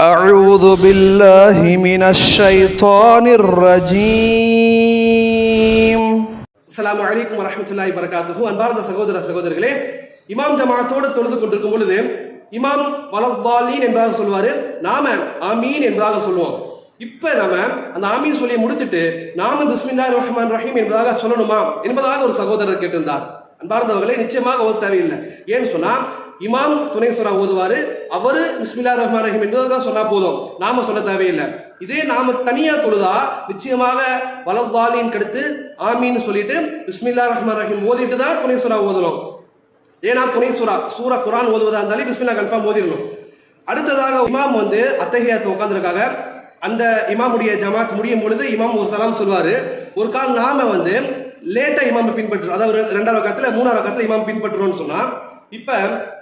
أعوذ بالله من الشيطان الرجيم அஸ்ஸலாமு அலைக்கும் வரஹ்மத்துல்லாஹி வரகாத்துஹு அன்பார்ந்த சகோதர சகோதரர்களே இமாம் ஜமாத்தோடு தொழுது கொண்டிருக்கும் பொழுது இமாம் வலத்தாலீன் என்பதாக சொல்லுவாரு நாம ஆமீன் என்பதாக சொல்லுவோம் இப்ப நாம அந்த ஆமீன் சொல்லி முடிச்சிட்டு நாம பிஸ்மில்லாஹிர் ரஹ்மான் ரஹீம் என்பதாக சொல்லணுமா என்பதாக ஒரு சகோதரர் கேட்டிருந்தார் அன்பார்ந்தவர்களே நிச்சயமாக ஓத தேவையில்லை. ஏன்னு சொன்னா இமாம் துணை சுரா ஓதுவாரு அவரு பிஸ்மில்லா ரஹ்மான் ரஹீம் என்பதாக சொன்னா போதும். நாம சொல்ல தேவையில்லை. இதே நாம தனியா தொழுதா நிச்சயமாக வலத்தாலின் கடுத்து ஆமின்னு சொல்லிட்டு பிஸ்மில்லா ரஹ்மான் ரஹீம் ஓதிட்டு தான் துணை சுரா ஓதணும். ஏன்னா துணை சுரா சூரா குரான் ஓதுவதா இருந்தாலே பிஸ்மில்லா கன்ஃபார்ம் ஓதிடணும். அடுத்ததாக இமாம் வந்து அத்தகையாத்து உட்காந்துருக்காங்க அந்த இமாமுடைய ஜமாத் முடியும் பொழுது இமாம் ஒரு சலாம் சொல்வார் ஒரு கால் நாம வந்து லேட்டாக இமாமை பின்பற்றுறோம். அதாவது ஒரு ரெண்டாவது காலத்தில் மூணாவது காலத்தில் இமாம் பின்பற்றுறோம்னு சொன்னால் இப்போ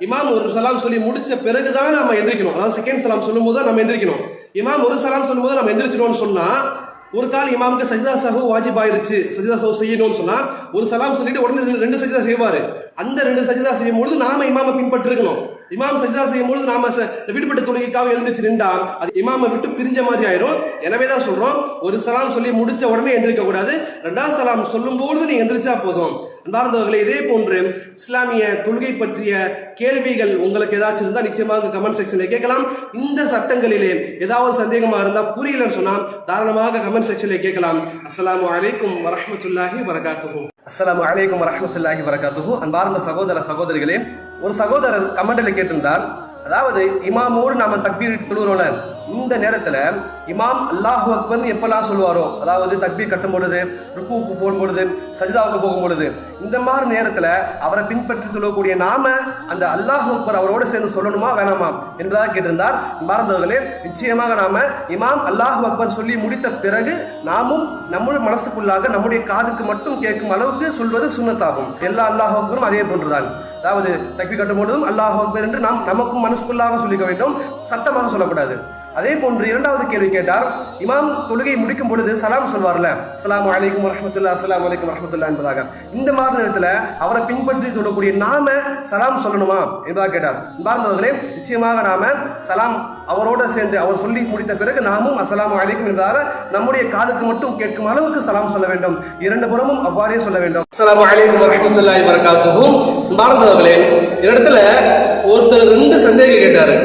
இமாம் ஒரு சலாம் சொல்லி முடிச்ச பிறகுதான் நம்ம எந்திரிக்கணும். அதாவது செகண்ட் சலாம் சொல்லும் போது தான் நம்ம எந்திரிக்கணும். இமாம் ஒரு சலாம் சொல்லும் போது நம்ம எந்திரிச்சிடுவோம்னு சொன்னால் ஒரு கால் இமாமுக்கு சஜிதா சஹு வாஜிப் ஆயிருச்சு சஜிதா சஹு செய்யணும்னு சொன்னா ஒரு சலாம் சொல்லிட்டு உடனே ரெண்டு- சஜிதா செய்வாரு. அந்த ரெண்டு சஜிதா செய்யும் பொழுது நாம இமாமை பின்பற்றிருக்கணும். இமாம் சஜிதா செய்யும் பொழுது நாம விடுபட்ட தொழுகைக்காக எழுந்துச்சு நின்றா அது இமாமை விட்டு பிரிஞ்ச மாதிரி ஆயிரும். எனவே தான் சொல்றோம் ஒரு சலாம் சொல்லி முடிச்ச உடனே எந்திரிக்க கூடாது. ரெண்டாவது சலாம் சொல்லும் பொழுது நீ எந்திரிச்சா போதும். அன்பார்ந்தவர்களே இதே போன்று இஸ்லாமிய தொழுகை பற்றிய கேள்விகள் உங்களுக்கு ஏதாச்சும் இருந்தா நிச்சயமாக கமெண்ட் செக்ஷன்ல கேட்கலாம். இந்த சட்டங்களிலே ஏதாவது சந்தேகமா இருந்தா புரியலன்னு சொன்னால் தாராளமாக கமெண்ட் செக்ஷன்ல கேட்கலாம். அஸ்லாம் வலைக்கும் வரமத்துல்லாஹி வரகாத்துவோம் அஸ்லாம் அலைக்கும் வரமத்துல்லாஹி வரகாத்துஹு. அன்பார்ந்த சகோதர சகோதரிகளே ஒரு சகோதரர் கமெண்டில் கேட்டிருந்தார் அதாவது இமாமோடு நாம தக்பீர் தொழுகிறோம்ல இந்த நேரத்துல இமாம் அல்லாஹு அக்பர் எப்பெல்லாம் சொல்லுவாரோ அதாவது தக்பீர் கட்டும் பொழுது ருக்குவுக்கு போகும் பொழுது சஜிதாவுக்கு போகும் பொழுது இந்த மாதிரி நேரத்துல அவரை பின்பற்றி சொல்லக்கூடிய நாம அந்த அல்லாஹ் அக்பர் அவரோட சேர்ந்து சொல்லணுமா வேணாமா என்பதாக கேட்டிருந்தார். மறந்தவர்களே நிச்சயமாக நாம இமாம் அல்லாஹ் அக்பர் சொல்லி முடித்த பிறகு நாமும் நம்முடைய மனசுக்குள்ளாக நம்முடைய காதுக்கு மட்டும் கேட்கும் அளவுக்கு சொல்வது சுண்ணத்தாகும். எல்லா அல்லாஹ் அக்பரும் அதே போன்றுதான். அதாவது தக்கி கட்டும் பொழுதும் அல்லாஹ் அக்பர் என்று நாம் நமக்கும் மனசுக்குள்ளாக சொல்லிக்க வேண்டும். சத்தமாக சொல்லக்கூடாது. அதே போன்று இரண்டாவது கேள்வி கேட்டார். இமாம் தொழுகை முடிக்கும் பொழுது சலாம் சொல்வார்ல அஸ்ஸலாமு அலைக்கும் வரமத்துல்லா அஸ்லாம் அலைக்கும் வரமத்துல்லா என்பதாக. இந்த மாதிரி நேரத்தில் அவரை பின்பற்றி சொல்லக்கூடிய நாம சலாம் சொல்லணுமா என்பதாக கேட்டார். பார்ந்தவர்களே நிச்சயமாக நாம சலாம் அவரோட சேர்ந்து அவர் சொல்லி முடித்த பிறகு நாமும் அஸ்ஸலாமு அழைக்கும் என்பதாக நம்முடைய காதுக்கு மட்டும் கேட்கும் அளவுக்கு சலாம் சொல்ல வேண்டும். இரண்டு புறமும் அவ்வாறே சொல்ல வேண்டும். அஸ்ஸலாமு அலைக்கும் வரமத்துல்லா வரகாத்துவும் பார்ந்தவர்களே இடத்துல ஒருத்தர் ரெண்டு சந்தேகம் கேட்டாரு.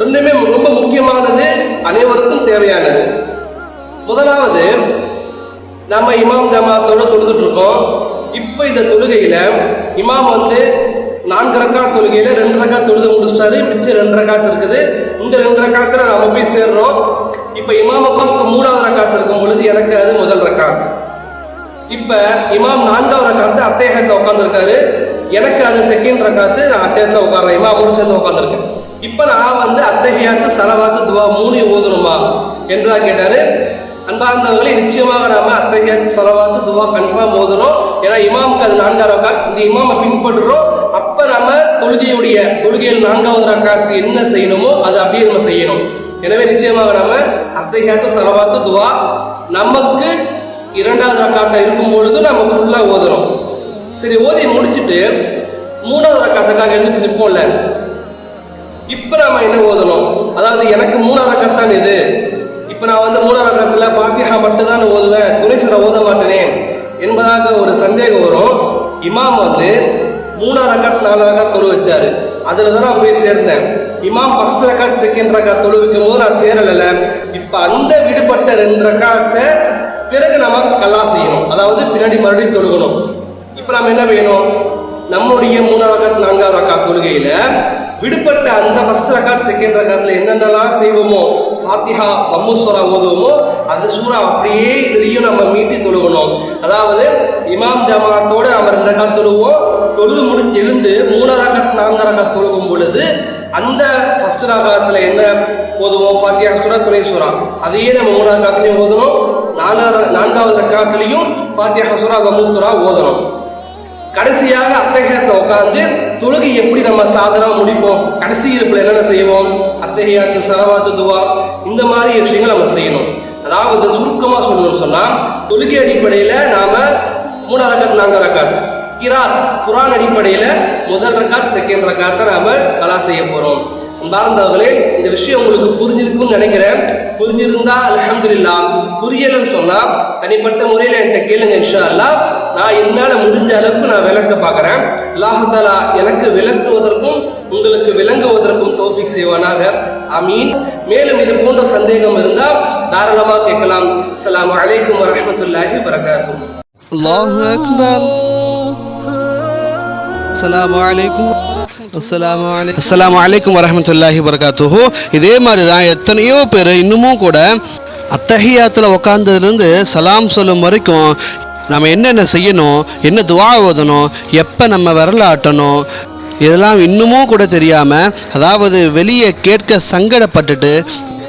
ரெண்டுமே ரொம்ப முக்கியமானது அனைவருக்கும் தேவையானது. முதலாவது நம்ம இமாம் ஜமாத்தோட தொழுதுட்டு இருக்கோம் இப்போ இந்த தொழுகையில இமாம் வந்து நான்கு ரக்கா தொழுகையில ரெண்டு ரக்கா தொழுது முடிச்சிட்டாரு. மிச்சம் ரெண்டு ரக்காத்து இருக்குது. இந்த ரெண்டு ரக்காத்துல நம்ம போய் சேர்றோம். இப்போ இமாமுக்கு மூணாவது ரக்காத்து இருக்கும் பொழுது எனக்கு அது முதல் ரக்காத்து இப்ப இமாம் நான்காவது ரக்காத்து அத்தேகத்தை உட்காந்துருக்காரு எனக்கு அது செகண்ட் ரக்காத்து நான் அத்தேகத்தை உட்கார்றேன். இமாமோடு சேர்ந்து உட்காந்துருக்கேன் இப்ப நான் வந்து அத்தகையாத்து செலவாத்து துவா மூணு ஓதணுமா? என்றா கேட்டாரு. அன்பார்ந்தவர்களே நிச்சயமாக நாம அத்தகையாத்து செலவாத்து துவா கன்ஃபார்ம் ஓதணும். ஏன்னா இமாமுக்கு அது நான்காவது ரக்காத் இந்த இமாமை பின்பற்றுறோம். அப்ப நம்ம தொழுகையுடைய தொழுகையில் நான்காவது ரக்காத்து என்ன செய்யணுமோ அது அப்படியே நம்ம செய்யணும். எனவே நிச்சயமாக நாம அத்தகையாத்து செலவாத்து துவா நமக்கு இரண்டாவது ரக்காத்தா இருக்கும் பொழுது நம்ம ஃபுல்லா ஓதுறோம் சரி ஓதி முடிச்சுட்டு மூணாவது ரக்காத்துக்காக எழுந்துச்சு நிற்போம்ல இப்ப நாம என்ன ஓதணும்? அதாவது எனக்கு மூணாவது கத்தான் இது. இப்ப நான் வந்து மூணாவது கத்துல பாத்தியா மட்டும்தான் ஓதுவேன் துணைசரை ஓத மாட்டேனே என்பதாக ஒரு சந்தேகம் வரும். இமாம் வந்து மூணாவது ரக்காத் நாலு ரக்காத் தொழு வச்சாரு. அதுல தான் நான் போய் சேர்ந்தேன். இமாம் ஃபர்ஸ்ட் ரக்காத் செகண்ட் ரக்காத் தொழு வைக்கும் போது நான் சேரல இப்ப அந்த விடுபட்ட ரெண்டு ரக்காத்தை பிறகு நம்ம கல்லா செய்யணும். அதாவது பின்னாடி மறுபடியும் தொழுகணும். இப்ப நம்ம என்ன வேணும்? நம்முடைய மூணாவது ரக்காத் நான்காவது ரக்காத் தொழுகையில விடுபட்ட அந்த ஃபர்ஸ்ட் ரகாத் செகண்ட் ரக்காத்ல என்னென்னலாம் செய்வோமோ ஃபாத்திஹா தம்முஸ்வரா ஓதுவோமோ அந்த சூறா அப்படியே இதுலயும் நம்ம மீட்டி தொழுகணும். அதாவது இமாம் ஜமாத்தோட நம்ம ரெண்டு ரக்காத் தொழுவோம் தொழுது முடிஞ்சு எழுந்து மூணு ரகாத் நான்கு ரகாத் தொழுகும் பொழுது அந்த ஃபர்ஸ்ட் ரகாத்துல என்ன ஓதுவோம்? ஃபாத்தியா சூரா துணை சூரா. அதையே நம்ம மூணாவது ரக்காத்துலயும் ஓதணும் நாலாவது நான்காவது ரக்காத்துலயும் ஃபாத்தியா சூரா தம்மு சூரா ஓதணும். கடைசியாக அத்தகையத்தை உட்காந்து தொழுகை எப்படி நம்ம சாதனமா முடிப்போம்? கடைசி இருப்பில் என்னென்ன செய்வோம்? அத்தகையாத்து சரவாத்து துவா இந்த மாதிரி விஷயங்கள் நம்ம செய்யணும். அதாவது சுருக்கமாக சொல்லணும்னு சொன்னால் தொழுகை அடிப்படையில் நாம மூணாவது ரக்காத் நான்கு ரக்காத் கிராத் குரான் அடிப்படையில் முதல் ரக்காத் செகண்ட் ரக்காத்தை நாம கலா செய்ய போகிறோம் பாரந்தவர்களே இந்த விஷயம் உங்களுக்கு புரிஞ்சிருக்கும்னு நினைக்கிறேன். புரிஞ்சிருந்தா அலமதுல்லா புரியலன்னு சொன்னா தனிப்பட்ட முறையில என்கிட்ட கேளுங்க இன்ஷா அல்லா நான் என்னால முடிஞ்ச அளவுக்கு நான் விளக்க பாக்குறேன் அல்லாஹாலா எனக்கு விளக்குவதற்கும் உங்களுக்கு விளங்குவதற்கும் டோபிக் செய்வானாக. அமீன் மேலும் இது போன்ற சந்தேகம் இருந்தால் தாராளமாக கேட்கலாம். அஸ்லாம் வலைக்கம் வரமத்துல்லாஹி வரகாத்தும் அல்லாஹு அக்பர். அஸ்லாம் வலைக்கும் அஸ்லாம் வலைக்கம் வரமத்துல்லாஹி வரகாத்துஹோ இதே மாதிரி தான் எத்தனையோ பேர் இன்னமும் கூட அத்தஹியாத்தில் உட்காந்ததுலேருந்து சலாம் சொல்லும் வரைக்கும் நம்ம என்னென்ன செய்யணும் என்ன துவா ஓதணும் எப்போ நம்ம விரலாட்டணும் இதெல்லாம் இன்னமும் கூட தெரியாமல் அதாவது வெளியே கேட்க சங்கடப்பட்டுட்டு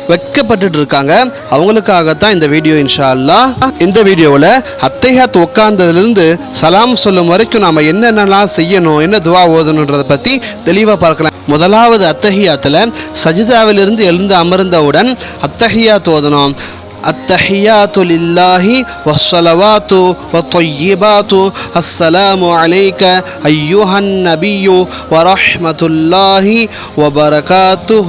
வெட்கப்பட்டுட்டு இருக்காங்க அவங்களுக்காகத்தான் இந்த வீடியோ இன்ஷா அல்லாஹ் இந்த வீடியோவில் அத்தையாத் உட்கார்ந்ததுலேருந்து சலாம் சொல்லும் வரைக்கும் நாம் என்னென்னலாம் செய்யணும் என்ன துவா ஓதணுன்றதை பற்றி தெளிவாக பார்க்கலாம் முதலாவது அத்தஹியாத்தில் சஜிதாவிலிருந்து எழுந்து அமர்ந்தவுடன் அத்தஹியாத் ஓதணும் التحيات لله والصلوات والطيبات السلام عليك أيها النبي ورحمة الله وبركاته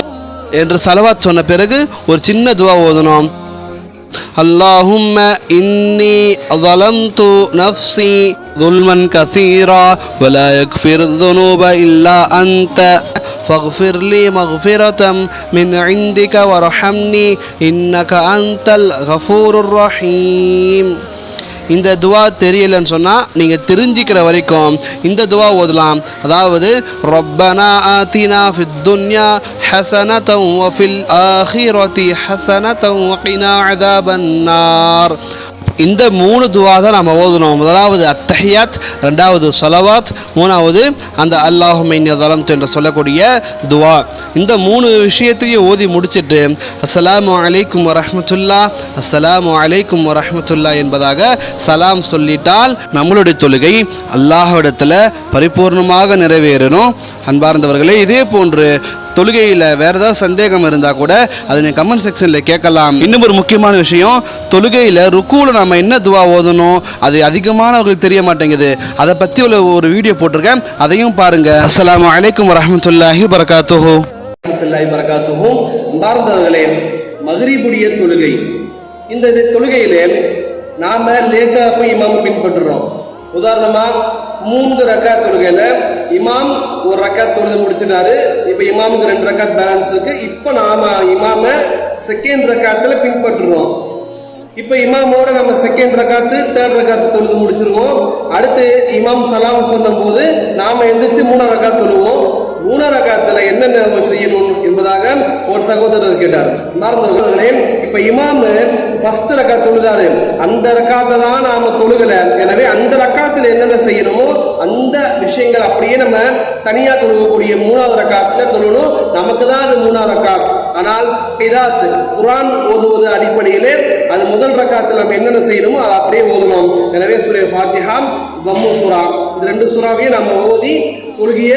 என்று சலவாத் சொன்ன பிறகு ஒரு சின்ன துவா ஓதணும் اللهم إني ظلمت نفسي ظلما كثيرا ولا يغفر الذنوب إلا أنت فاغفر لي مغفرة من عندك وارحمني إنك أنت الغفور الرحيم இந்த துவா தெரியலன்னு சொன்னால் நீங்கள் தெரிஞ்சிக்கிற வரைக்கும் இந்த துவா ஓதலாம். அதாவது ரொப்பனா ஆத்தினா ஃபித் துன்யா ஹசனதம் வஃபில் ஆஹிரதி ஹசனதம் வகினா அதாபன்னார் இந்த மூணு துவா தான் நம்ம ஓதணும் முதலாவது அத்தஹியாத் ரெண்டாவது சலவாத் மூணாவது அந்த அல்லாஹுமைன் தலம் என்று சொல்லக்கூடிய துவா. இந்த மூணு விஷயத்தையும் ஓதி முடிச்சிட்டு அஸ்லாம் அலைக்கும் வரமத்துல்லா அஸ்லாம் அலைக்கும் வரமத்துல்லா என்பதாக சலாம் சொல்லிட்டால் நம்மளுடைய தொழுகை அல்லாஹ்விடத்தில் பரிபூர்ணமாக நிறைவேறணும். அன்பார்ந்தவர்களே இதே போன்று தொழுகையில் வேறு ஏதாவது சந்தேகம் இருந்தால் கூட அதை நீங்கள் கமெண்ட் செக்ஷனில் கேட்கலாம். இன்னும் ஒரு முக்கியமான விஷயம் தொழுகையில் ருக்குவில் நம்ம என்ன துவா ஓதணும்? அது அதிகமானவர்களுக்கு தெரிய மாட்டேங்குது. அதை பற்றி உள்ள ஒரு வீடியோ போட்டிருக்கேன். அதையும் பாருங்கள் அஸ்லாம் அலைக்கும் வரமத்துல்லாஹி வரகாத்துஹு வரமத்துல்லாஹி வரகாத்துஹு பார்ந்தவர்களே மகரிபுடைய தொழுகை. இந்த இது தொழுகையிலே நாம லேட்டாக போய் இமாம் பின்பற்றுறோம். உதாரணமாக மூன்று ரக்கா தொழுகையில இமாம் ஒரு ரக்கா தொழுது முடிச்சிட்டாரு. இப்ப இமாமுக்கு ரெண்டு ரக்காத் பேலன்ஸ் இருக்கு. இப்ப நாம இமாம செகண்ட் ரக்காத்துல பின்பற்றுறோம். இப்ப இமாமோட நம்ம செகண்ட் ரக்காத்து தேர்ட் ரக்காத்து தொழுது முடிச்சிருவோம். அடுத்து இமாம் சலாம் சொன்ன போது நாம எந்திரிச்சு மூணு ரக்கா தொழுவோம். மூணு ரக்காத்துல என்னென்ன செய்யணும் என்பதாக ஒரு சகோதரர் கேட்டார். மறந்தவர்களே இப்ப இமாமு ஃபர்ஸ்ட் ரக்காத் தொழுதாரு. அந்த ரக்காத்தை தான் நாம தொழுகல. எனவே அந்த ரக்காத்துல என்னென்ன செய்யணுமோ அந்த விஷயங்கள் அப்படியே நம்ம தனியா தொழுகக்கூடிய மூணாவது ரக்காத்துல தொழணும். நமக்கு தான் அது மூணாவது ரக்காத். ஆனால் கிராத் குரான் ஓதுவது அடிப்படையிலே அது முதல் ரக்காத்தில் நம்ம என்னென்ன செய்யணுமோ அதை அப்படியே ஓதணும். எனவே சூரிய ஃபாத்திஹாம் கம்மு சுரா. இந்த ரெண்டு சுறாவையும் நம்ம ஓதி தொழுகிய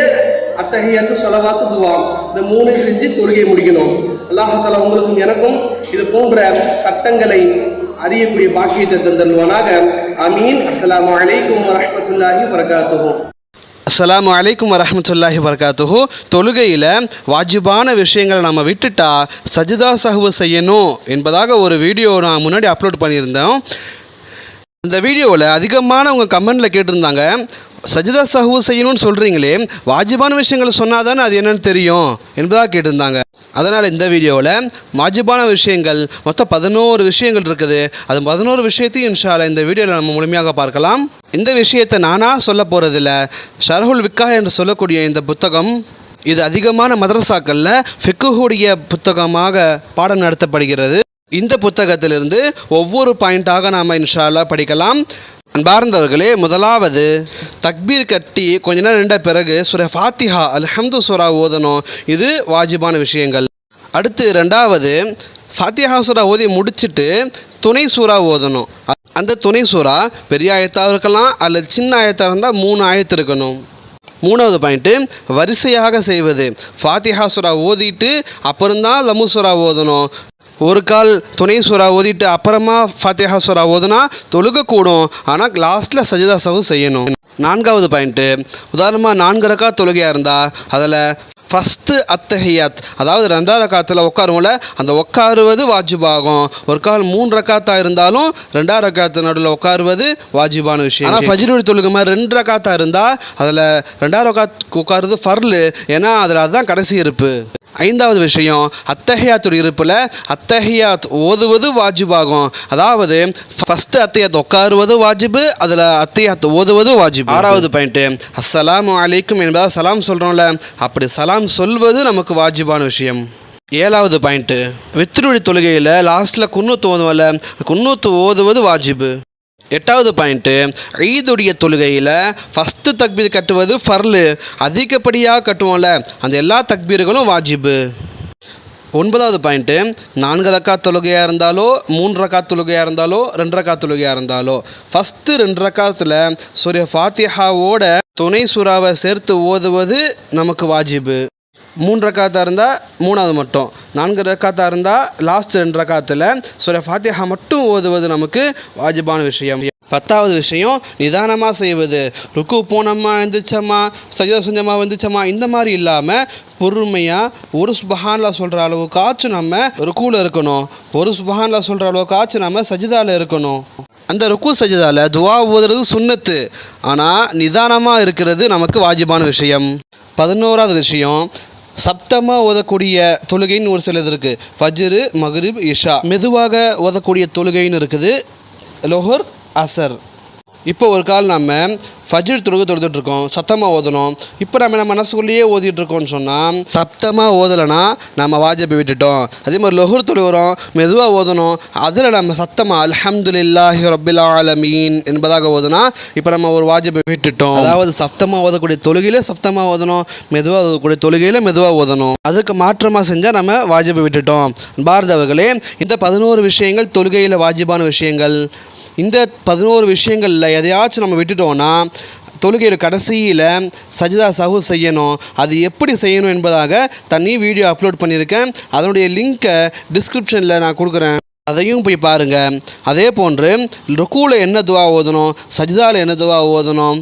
அத்தகையத்து செலவாத்து துவா இந்த மூணையும் செஞ்சு தொழுகையை முடிக்கணும். அல்லாஹால உங்களுக்கும் எனக்கும் இது போன்ற சட்டங்களை அறியக்கூடிய பாக்கியத்தை தந்தல்வானாக அமீன் அஸ்லாம் அலைக்கும் வரமத்துல்லாஹி வரகாத்துவோம் அஸ்லாம் அலைக்கும் வரமத்துல்லாஹி வரகாத்துஹு தொழுகையில் வாஜிபான விஷயங்களை நம்ம விட்டுட்டா சஜிதா சஹ்வு செய்யணும் என்பதாக ஒரு வீடியோ நான் முன்னாடி அப்லோட் பண்ணியிருந்தோம் அந்த வீடியோவில் அதிகமான உங்கள் கமெண்டில் கேட்டிருந்தாங்க. சஜிதா சஹூ செய்யணும்னு சொல்கிறீங்களே வாஜிபான விஷயங்கள் சொன்னால் தானே அது என்னென்னு தெரியும் என்பதாக கேட்டிருந்தாங்க. அதனால் இந்த வீடியோவில் வாஜிபான விஷயங்கள் மொத்தம் பதினோரு விஷயங்கள் இருக்குது. அது பதினோரு விஷயத்தையும் இன்ஷால இந்த வீடியோவில் நம்ம முழுமையாக பார்க்கலாம். இந்த விஷயத்தை நானாக சொல்ல போகிறதில்ல ஷரஹுல் விக்கா என்று சொல்லக்கூடிய இந்த புத்தகம் இது அதிகமான மதரசாக்களில் ஃபிக்குஹுடைய புத்தகமாக பாடம் நடத்தப்படுகிறது. இந்த புத்தகத்திலிருந்து ஒவ்வொரு பாயிண்டாக நாம் இன்ஷால்லா படிக்கலாம். அன்பார்ந்தவர்களே முதலாவது தக்பீர் கட்டி கொஞ்ச நேரம் நின்ற பிறகு சுர ஃபாத்திஹா அல்ஹம்து சுரா ஓதணும். இது வாஜிபான விஷயங்கள். அடுத்து ரெண்டாவது ஃபாத்திஹா சுரா ஓதி முடிச்சுட்டு துணை சூறா ஓதணும். அந்த துணை சூறா பெரிய ஆயத்தாக இருக்கலாம் அல்லது சின்ன ஆயத்தாக இருந்தால் மூணு ஆயத்து இருக்கணும். மூணாவது பாயிண்ட்டு வரிசையாக செய்வது. ஃபாத்திஹா சுரா ஓதிட்டு அப்புறம்தான் லமு சூரா ஓதணும். ஒரு கால் துணை சூறா ஓதிட்டு அப்புறமா ஃபாத்திஹா சூரா ஓதுனா தொழுக கூடும் ஆனால் லாஸ்ட்டில் சஜிதா சவு செய்யணும். நான்காவது பாயிண்ட்டு உதாரணமாக நான்கு ரக்கா தொழுகையாக இருந்தால் அதில் ஃபஸ்ட்டு அத்தஹியாத் அதாவது ரெண்டாவது ரக்காத்தில் உட்காருவோம்ல அந்த உட்காருவது வாஜிபாகும். ஒரு கால் மூணு ரக்காத்தா இருந்தாலும் ரெண்டாவது ரக்காத்து நடுவில் உட்காருவது வாஜிபான விஷயம். ஆனால் ஃபஜ்ருடைய தொழுகை மாதிரி ரெண்டு ரக்காத்தா இருந்தால் அதில் ரெண்டாவது ரக்காத் உட்காருவது ஃபர்லு. ஏன்னா அதில் அதுதான் கடைசி இருப்பு. ஐந்தாவது விஷயம் அத்தஹியாத்துடைய இருப்பில் அத்தஹியாத் ஓதுவது வாஜிபாகும். அதாவது ஃபஸ்ட்டு அத்தையாத் உட்காருவது வாஜிபு அதில் அத்தையாத் ஓதுவது வாஜிபு. ஆறாவது பாயிண்ட்டு அஸ்ஸலாமு அலைக்கும் என்பதா சலாம் சொல்கிறோம்ல அப்படி சலாம் சொல்வது நமக்கு வாஜிபான விஷயம். ஏழாவது பாயிண்ட்டு வித்ருடி தொழுகையில் லாஸ்ட்டில் குன்னூத்து ஓதுவல குன்னூத்து ஓதுவது வாஜிபு. எட்டாவது பாயிண்ட்டு ஈதுடைய தொழுகையில் ஃபஸ்ட்டு தக்பீர் கட்டுவது ஃபர்லு அதிகப்படியாக கட்டுவோம்ல அந்த எல்லா தக்பீர்களும் வாஜிபு. ஒன்பதாவது பாயிண்ட்டு நான்கு ரக்கா தொழுகையாக இருந்தாலோ மூன்று ரக்கா தொழுகையாக இருந்தாலோ ரெண்டு ரக்கா தொழுகையாக இருந்தாலோ ஃபஸ்ட்டு ரெண்டு ரக்காத்தில் சூரிய ஃபாத்திஹாவோட துணை சுறாவை சேர்த்து ஓதுவது நமக்கு வாஜிபு. மூன்று ரக்காத்தாக இருந்தால் மூணாவது மட்டும். நான்கு ரக்காத்தாக இருந்தால் லாஸ்ட் ரெண்டு ரக்காத்தில். சூரிய ஃபாத்திஹா மட்டும் ஓதுவது நமக்கு வாஜிபான விஷயம். பத்தாவது விஷயம் நிதானமாக செய்வது. ருக்கு போனோமா எழுந்திரிச்சோமா சஜிதா செஞ்சோமா வந்துச்சோமா இந்த மாதிரி இல்லாமல் பொறுமையாக ஒரு சுபஹான்லா சொல்கிற அளவுக்காச்சும் நம்ம ருக்குவில் இருக்கணும். ஒரு சுபஹான்லா சொல்கிற அளவுக்காச்சும் நம்ம சஜிதாவில் இருக்கணும். அந்த ருக்கு சஜிதாவில் துவா ஓதுறது சுன்னத்து ஆனால் நிதானமாக இருக்கிறது நமக்கு வாஜிபான விஷயம். பதினோராவது விஷயம் சப்தமாக ஓதக்கூடிய தொழுகைன்னு ஒரு சிலது இருக்குது ஃபஜ்ரு மகரிப் இஷா. மெதுவாக ஓதக்கூடிய தொழுகைன்னு இருக்குது. லொஹர் அசர். இப்போ ஒரு கால் நம்ம ஃபஜ்ர் துருகு தொழுதுட்டு இருக்கோம் சத்தமாக ஓதணும். இப்போ நம்ம நம்ம மனசுக்குள்ளேயே ஓதிட்டு இருக்கோம்னு சொன்னால் சத்தமாக ஓதலைன்னா நம்ம வாஜபை விட்டுட்டோம். அதே மாதிரி லொஹூர் தொழுகிறோம் மெதுவாக ஓதணும். அதில் நம்ம சத்தமாக அல்ஹம்துலில்லாஹி ரப்பில் ஆலமீன் என்பதாக ஓதுனா இப்போ நம்ம ஒரு வாஜபை விட்டுட்டோம். அதாவது சப்தமாக ஓதக்கூடிய தொழுகையில் சத்தமாக ஓதணும் மெதுவாக ஓதக்கூடிய தொழுகையில் மெதுவாக ஓதணும். அதுக்கு மாற்றமாக செஞ்சால் நம்ம வாஜபை விட்டுட்டோம். பாரதவர்களே இந்த பதினோரு விஷயங்கள் தொழுகையில் வாஜிபான விஷயங்கள். இந்த பதினோரு விஷயங்களில் எதையாச்சும் நம்ம விட்டுட்டோம்னா தொழுகையில் கடைசியில் சஜிதா சஹு செய்யணும். அது எப்படி செய்யணும் என்பதாக தனி வீடியோ அப்லோட் பண்ணியிருக்கேன். அதனுடைய லிங்க்கை டிஸ்கிரிப்ஷனில் நான் கொடுக்குறேன். அதையும் போய் பாருங்கள் அதே போன்று ருக்கூவில் என்ன துவா ஓதணும்? சஜிதாவில் என்ன துவா ஓதணும்?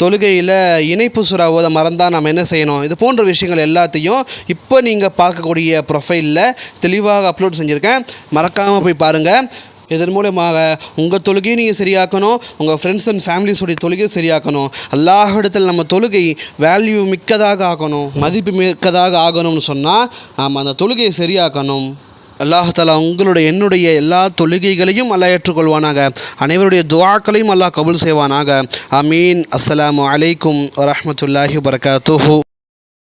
தொழுகையில் இணைப்பு சுறா ஓத மறந்தால் நம்ம என்ன செய்யணும்? இது போன்ற விஷயங்கள் எல்லாத்தையும் இப்போ நீங்கள் பார்க்கக்கூடிய ப்ரொஃபைலில் தெளிவாக அப்லோட் செஞ்சுருக்கேன். மறக்காமல் போய் பாருங்கள் இதன் மூலமாக உங்கள் தொழுகையும் நீங்கள் சரியாக்கணும் உங்கள் ஃப்ரெண்ட்ஸ் அண்ட் ஃபேமிலிஸுடைய தொழுகையும் சரியாக்கணும். அல்லாஹிடத்தில் நம்ம தொழுகை வேல்யூ மிக்கதாக ஆகணும் மதிப்பு மிக்கதாக ஆகணும்னு சொன்னால் நாம் அந்த தொழுகையை சரியாக்கணும். அல்லாஹாலா உங்களுடைய என்னுடைய எல்லா தொழுகைகளையும் அல்லாஹ் ஏற்றுக்கொள்வானாக. அனைவருடைய துவாக்களையும் அல்லாஹ் கபுல் செய்வானாக. அமீன் அஸ்ஸலாமு அலைக்கும் வரமத்துல்லாஹி வபரகாத்துஹு.